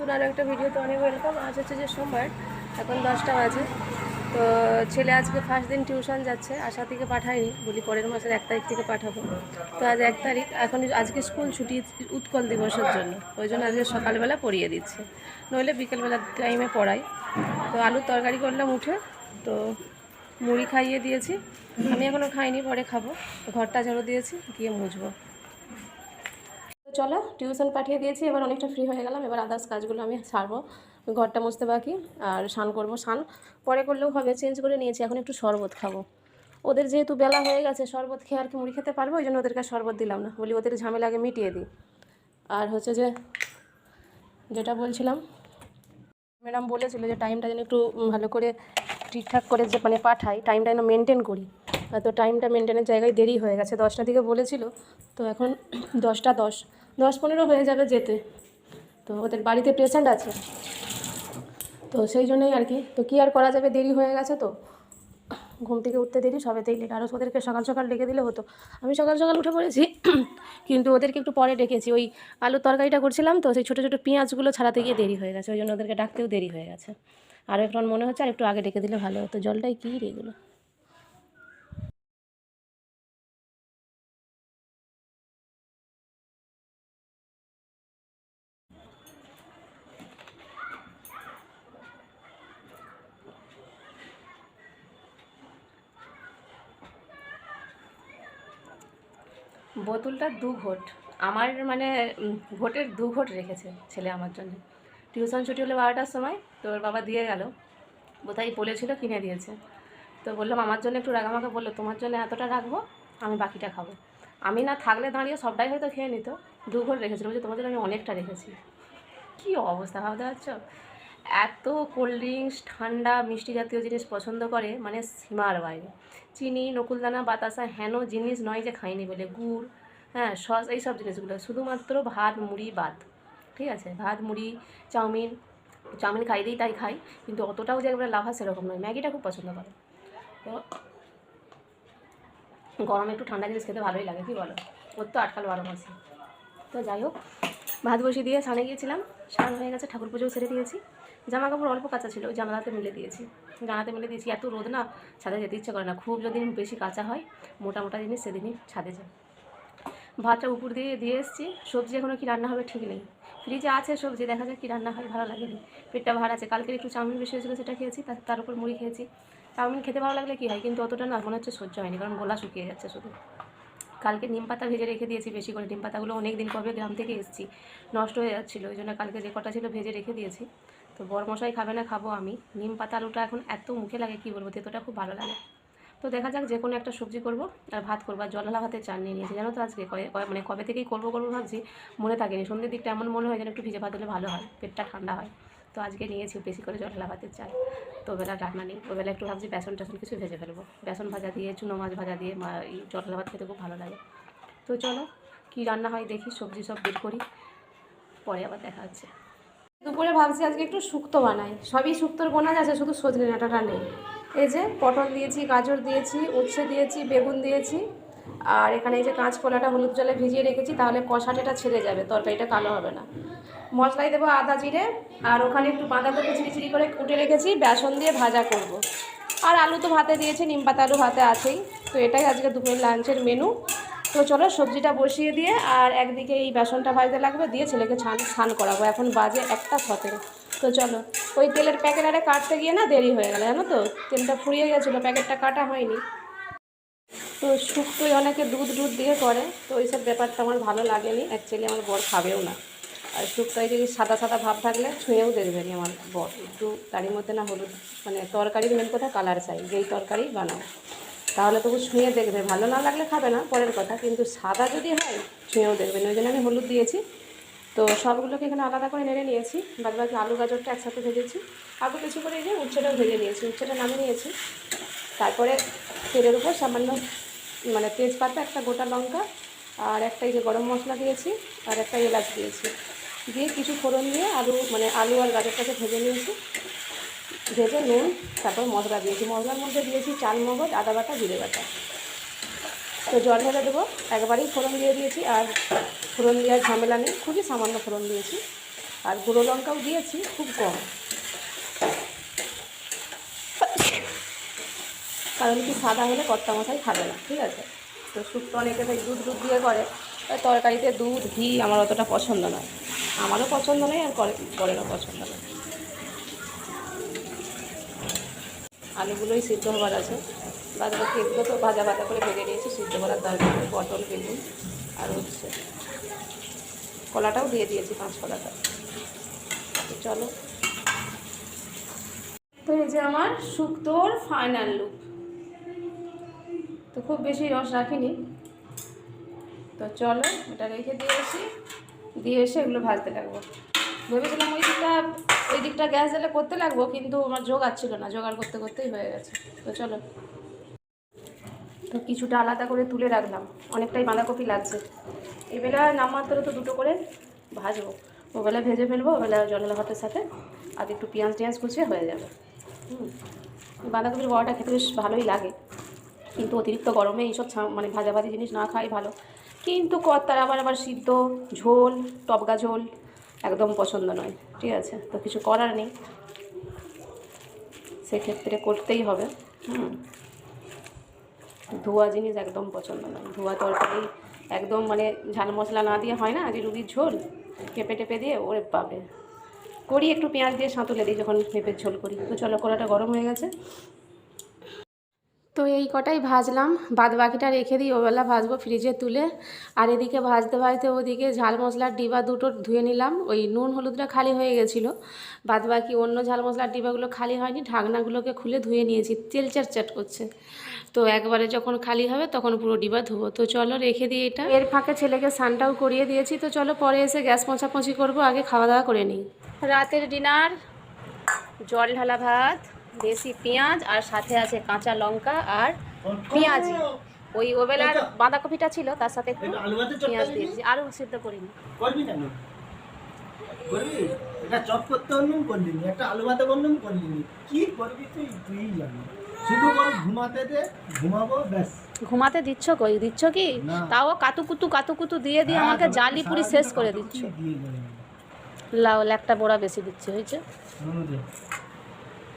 নতুন আরও একটা ভিডিওতে অনেক ওয়েলকাম আজ হচ্ছে যে সোমবার, এখন দশটা বাজে। তো ছেলে আজকে ফার্স্ট দিন টিউশন যাচ্ছে, আশা থেকে পাঠাইনি বলি পরের মাসের এক তারিখ থেকে পাঠাবো। তো আজ এক তারিখ, এখন আজকে স্কুল ছুটি, উৎকল দিবসের জন্য। ওই জন্য আজকে সকালবেলা পড়িয়ে দিচ্ছে। নইলে বিকেলবেলার টাইমে পড়াই তো আলুর তরকারি করলাম উঠে। তো মুড়ি খাইয়ে দিয়েছি। আমি এখনও খাইনি, পরে খাব। ঘরটা ঝাড়ু দিয়েছি, গিয়ে মুছবো। চলো টিউশন পাঠিয়ে দিয়েছি, এবার অনেকটা ফ্রি হয়ে গেলাম, এবার আদার্স কাজগুলো আমি সারবো ঘরটা মুছতে বাকি, আর স্নান করব, স্নান। পরে করলেও হবে চেঞ্জ করে নিয়েছি, এখন একটু শরবত খাব। ওদের যেহেতু বেলা হয়ে গেছে, শরবত খেয়ে আর কি মুড়ি খেতে পারব, ওই জন্য ওদেরকে শরবত দিলাম না। বলি ওদের ঝামেলা আগে মিটিয়ে দিই। আর হচ্ছে যে, যেটা বলছিলাম, ম্যাডাম বলেছিল যে টাইমটা যেন একটু ভালো করে ঠিকঠাক করে যে মানে পাঠাই টাইমটা যেন মেনটেন করি। তো টাইমটা মেনটেনের জায়গায় দেরি হয়ে গেছে দশটা দিকে বলেছিল। তো এখন দশটা দশ। দশ পনেরো হয়ে যাবে যেতে। তো ওদের বাড়িতে পেশেন্ট আছে। তো সেই জন্যই আর কি। তো কী আর করা যাবে? দেরি হয়ে গেছে তো। ঘুম থেকে উঠতে দেরি, সবেতেই লেট। আরও ওদেরকে সকাল সকাল ডেকে দিলে হতো। আমি সকাল সকাল উঠে পড়েছি, কিন্তু ওদেরকে একটু পরে ডেকেছি। ওই আলুর তরকারিটা করছিলাম তো, সেই ছোটো ছোটো পেঁয়াজগুলো ছাড়াতে গিয়ে দেরি হয়ে গেছে। ওই জন্য ওদেরকে ডাকতেও দেরি হয়ে গেছে। আর এখন মনে হচ্ছে, আর একটু আগে ডেকে দিলে ভালো হতো। জলটাই কী এগুলো? বোতলটা দু ঘোট আমার মানে ঘোটের দু ঘোট রেখেছে ছেলে আমার জন্য। টিউশন ছুটি হলো বারোটার সময় তো ওর বাবা দিয়ে গেল। বোধহয় বলেছিল কিনে দিয়েছে। তো বললাম, আমার জন্য একটু রাখ আমাকে বলল, তোমার জন্য এতটা রাখব, আমি বাকিটা খাব। আমি না থাকলে দাঁড়িয়ে সবটাই হয়তো খেয়ে নিত। দু ঘোট রেখেছিল বলছে, তোমাদের আমি অনেকটা রেখেছি। কী অবস্থা ভাবতে পারছ? এত কোল্ড ড্রিঙ্কস ঠান্ডা, মিষ্টি জাতীয় জিনিস পছন্দ করে মানে সীমার বাইরে। চিনি, নকুলদানা, বাতাসা, হেন জিনিস নয় যে খাইনি বলে, গুড় হ্যাঁ সস, এইসব জিনিসগুলো। শুধুমাত্র ভাত, মুড়ি, বাদ, ঠিক আছে? ভাত, মুড়ি, চাউমিন চাউমিন খাই দিই তাই খাই, কিন্তু অতটাও যে একবারে লাভা সেরকম নয়। ম্যাগিটা খুব পছন্দ করে। তো গরমে একটু ঠান্ডা জিনিস খেতে ভালোই লাগে, কি বলো? ওর তো আটকাল বারো মাসে। তো যাই হোক, ভাত বসিয়ে দিয়ে সানে গিয়েছিলাম। স্নান হয়ে গেছে, ঠাকুর পুজোও সেরে দিয়েছি। জামা কাপড় অল্প কাঁচা ছিল, ওই জানালাতে মিলে দিয়েছি। জানাতে মিলে দিয়েছি, এত রোদ না, ছাদে যেতে ইচ্ছে করে না। খুব যদি বেশি কাঁচা হয়, মোটা মোটা জিনিস সেদিনই ছাদে যায়। ভাতটা উপর দিয়ে দিয়ে এসেছি। সবজি এখনও কি রান্না হবে ঠিক নেই। ফ্রিজে আছে সবজি, দেখা যাক কী রান্না হয়, ভালো লাগেনি। পেটটা ভার আছে। কালকে একটু চাউমিন বেশি হয়েছিল, সেটা খেয়েছি তার তার উপর মুড়ি খেয়েছি। চাউমিন খেতে ভালো লাগলে কী হয়? কিন্তু অতটা না, মনে হচ্ছে সহ্য হয়নি, কারণ গলা শুকিয়ে যাচ্ছে শুধু। কালকে নিম পাতা ভেজে রেখে দিয়েছি বেশি করে। নিম পাতাগুলো অনেক দিন কবে গ্রাম থেকে এসেছি, নষ্ট হয়ে যাচ্ছিল, ওই জন্য কালকে যে কটা ছিল ভেজে রেখে দিয়েছি। তো মশাই খাবে না, খাব আমি। নিম পাতা আলুটা এখন এত মুখে লাগে, কী বলব, তেতোটা খুব ভালো লাগে। তো দেখা যাক, যে কোনো একটা সবজি করব, আর ভাত করব, আর জললা ভাতের চাল নিয়ে নিয়েছি। জানো তো আজকে মানে কবে থেকেই করব করব ভাবছি, মনে থাকেনি। সন্ধ্যের দিকটা এমন মনে হয় যেন একটু ভিজে ভাত হলে ভালো হয়, পেটটা ঠান্ডা হয়। তো আজকে নিয়েছি বেশি করে জললা ভাতের চাল। তো ওবেলা রান্না নেই, ওবেলা একটু ভাবছি বেসন টেসন কিছু ভেজে ফেলব। বেসন ভাজা দিয়ে, চুনো মাছ ভাজা দিয়ে জললা ভাত খেতে খুব ভালো লাগে। তো চলো, কী রান্না হয় দেখি, সবজি সব বের করি, পরে আবার দেখা হচ্ছে। দুপুরে ভাবছি আজকে একটু শুক্তো বানাই। সবই শুক্তোর বোনা আছে, শুধু সজনে ডাঁটাটা নেই। এই যে পটল দিয়েছি, গাজর দিয়েছি, উচ্ছে দিয়েছি, বেগুন দিয়েছি, আর এখানে এই যে কাঁচকলাটা হলুদ জলে ভিজিয়ে রেখেছি, তাহলে কষাটেটা ছেড়ে যাবে, তরকারিটা কালো হবে না। মশলাই দেবো আদা জিরে, আর ওখানে একটু বাঁধাকপি চিরি করে কুটে রেখেছি, বেসন দিয়ে ভাজা করব। আর আলু তো ভাতে দিয়েছি, নিম পাতা আলু ভাতে আছেই, তো এটাই আজকে দুপুরের লাঞ্চের মেনু তো চলো সবজিটা বসিয়ে দিয়ে আর একদিকে এই বেসনটা ভাজতে লাগবে, দিয়ে ছেলেকে ছান ছান করাবো। এখন বাজে একটা সতেরো। তো চলো, ওই তেলের প্যাকেট আরে কাটতে গিয়ে না দেরি হয়ে গেল, জানো তো? তেলটা ফুরিয়ে গেছিল প্যাকেটটা কাটা হয়নি। তো শুক্তোই অনেকে দুধ দুধ দিয়ে করে, তো ওইসব ব্যাপারটা আমার ভালো লাগেনি। অ্যাকচুয়ালি আমার বর খাবেও না। আর শুক্তোয় যদি সাদা সাদা ভাব থাকলে ছুঁয়েও দেখবেনি আমার বর। একটু তারই মধ্যে না হলুদ মানে তরকারির মেন কথা কালার চাই, যেই তরকারি বানাও। তাহলে তবু ছুঁয়ে দেখবে। ভালো না লাগলে খাবে না, পরের কথা। কিন্তু সাদা যদি হয় ছুঁয়েও দেখবেন ওই জন্য আমি হলুদ দিয়েছি। তো সবগুলোকে এখানে আলাদা করে নেড়ে নিয়েছি। বাদ বাকি আলু, গাজরটা একসাথে ভেজেছি। আলু কিছু করে যে উচ্ছেটাও ভেজে নিয়েছি। উচ্ছেটা নামিয়ে নিয়েছি। তারপরে তেলের উপর সামান্য মানে তেজপাতা, একটা গোটা লঙ্কা আর একটা এই যে গরম মশলা দিয়েছি আর একটা এলাচ দিয়েছি। দিয়ে কিছু ফোড়ন দিয়ে আলু মানে আলু আর গাজরটাকে ভেজে নিয়েছি। ভেজে নুন, তারপর মশলা দিয়েছি। মশলার মধ্যে দিয়েছি চাল, মগজ, আদা বাটা, জিরে বাটা। তো জল ঢেলে দেবো। একবারেই ফোড়ন দিয়ে দিয়েছি, আর ফোড়ন দেওয়ার ঝামেলা নেই। খুবই সামান্য ফোড়ন দিয়েছি। আর গুঁড়ো লঙ্কাও দিয়েছি, খুব কম। কারণ কি, সাদা হলে কর্তা মশাই খাবে না, ঠিক আছে? তো শুক্তো অনেকে তো দুধ দুধ দিয়ে করে। তরকারিতে দুধ, ঘি আমার অতটা পছন্দ নয়। আমারও পছন্দ নয় আর করে করেরও পছন্দ নয়। আলুগুলোই সিদ্ধ হবার আছে। বাদ বাকি এগুলো তো ভাজা ভাজা করে ভেজে নিয়েছি, সিদ্ধ করার দরকার পটল, বেগুন আর হচ্ছে কলাটাও দিয়ে দিয়েছি, পাঁচ কলাটা। চলো। তো এই যে আমার শুক্তোর ফাইনাল লুক তো খুব বেশি রস রাখিনি। তো চলো, এটা রেখে দিয়ে এসি দিয়ে এসে এগুলো ভাজতে লাগবো ভেবেছিলাম ওই দিকটা ওই দিকটা গ্যাস দিলে করতে লাগবো, কিন্তু আমার জোগাড় না, জোগাড় করতে করতেই হয়ে গেছে। তো চলো। তো কিছুটা আলাদা করে তুলে রাখলাম। অনেকটাই বাঁধাকপি লাগছে। এবেলা নামমাত্র তো দুটো করে ভাজবো। ওবেলা ভেজে ফেলব, ওবেলা জলের ভাতের সাথে। আর একটু পেঁয়াজ টিয়াজ কুচিয়ে হয়ে যাবে। হুম। বাঁধাকপির বড়াটা খেতে বেশ ভালোই লাগে। কিন্তু অতিরিক্ত গরমে এইসব মানে ভাজাভাজি জিনিস না খাই ভালো। কিন্তু কর্তার আবার আবার সিদ্ধ, ঝোল টবগা ঝোল একদম পছন্দ নয়, ঠিক আছে? তো কিছু করার নেই। সেক্ষেত্রে করতেই হবে, হুম? ধোয়া জিনিস একদম পছন্দ নয়। ধোয়া তরকারি একদম মানে ঝাল মশলা না দিয়ে হয় না? যে রুগীর ঝোল পেঁপে টেপে দিয়ে, ওরে পাবে করি একটু পেঁয়াজ দিয়ে সাঁতুলে দিই যখন পেঁপের ঝোল করি। তো চলো কড়াটা গরম হয়ে গেছে। তো এই কটাই ভাজলাম। বাদ বাকিটা রেখে দিই, ওবেলা ভাজবো ফ্রিজে তুলে। আর এদিকে ভাজতে ভাজতে ওদিকে ঝাল মশলার ডিবা দুটো ধুয়ে নিলাম। ওই নুন হলুদটা খালি হয়ে গেছিল। বাদ বাকি অন্য ঝাল মশলার ডিবাগুলো খালি হয়নি, ঢাকনাগুলোকে খুলে ধুয়ে নিয়েছি। তেল চাট করছে। তো একবারে যখন খালি হবে তখন পুরো ডিবা ধুবো। তো চলো রেখে দিই এটা। এর ফাঁকে ছেলেকে স্নানটাও করিয়ে দিয়েছি। তো চলো পরে এসে গ্যাস মোছামুছি করব, আগে খাওয়া দাওয়া করে নিই। রাতের ডিনার, জল ঢালা ভাত। দেশি পেঁয়াজ আর সাথে আছে কাঁচা লঙ্কা আর পেঁয়াজি। ওই ওবেলার বাঁধাকপিটা ছিল তার সাথে একটু আলু পেঁয়াজ? দিয়েছি। আরও সিদ্ধ করিনি করবি কেন? করবি? এটা চপ করতে বললাম করলি একটা আলু ভাতে বললাম করলি কি করবি তুই? তুই জানি। শুধু বল ঘুমাতে দে ঘুমাবো ব্যাস। ঘুমাতে দিচ্ছ কই? দিচ্ছ কি। তাও কাতুকুতু কাতুকুতু দিয়ে দিয়ে আমাকে জালি পুরি শেষ করে দিচ্ছ। দিয়ে একটা বড়া বেশি দিচ্ছে হয়েছে।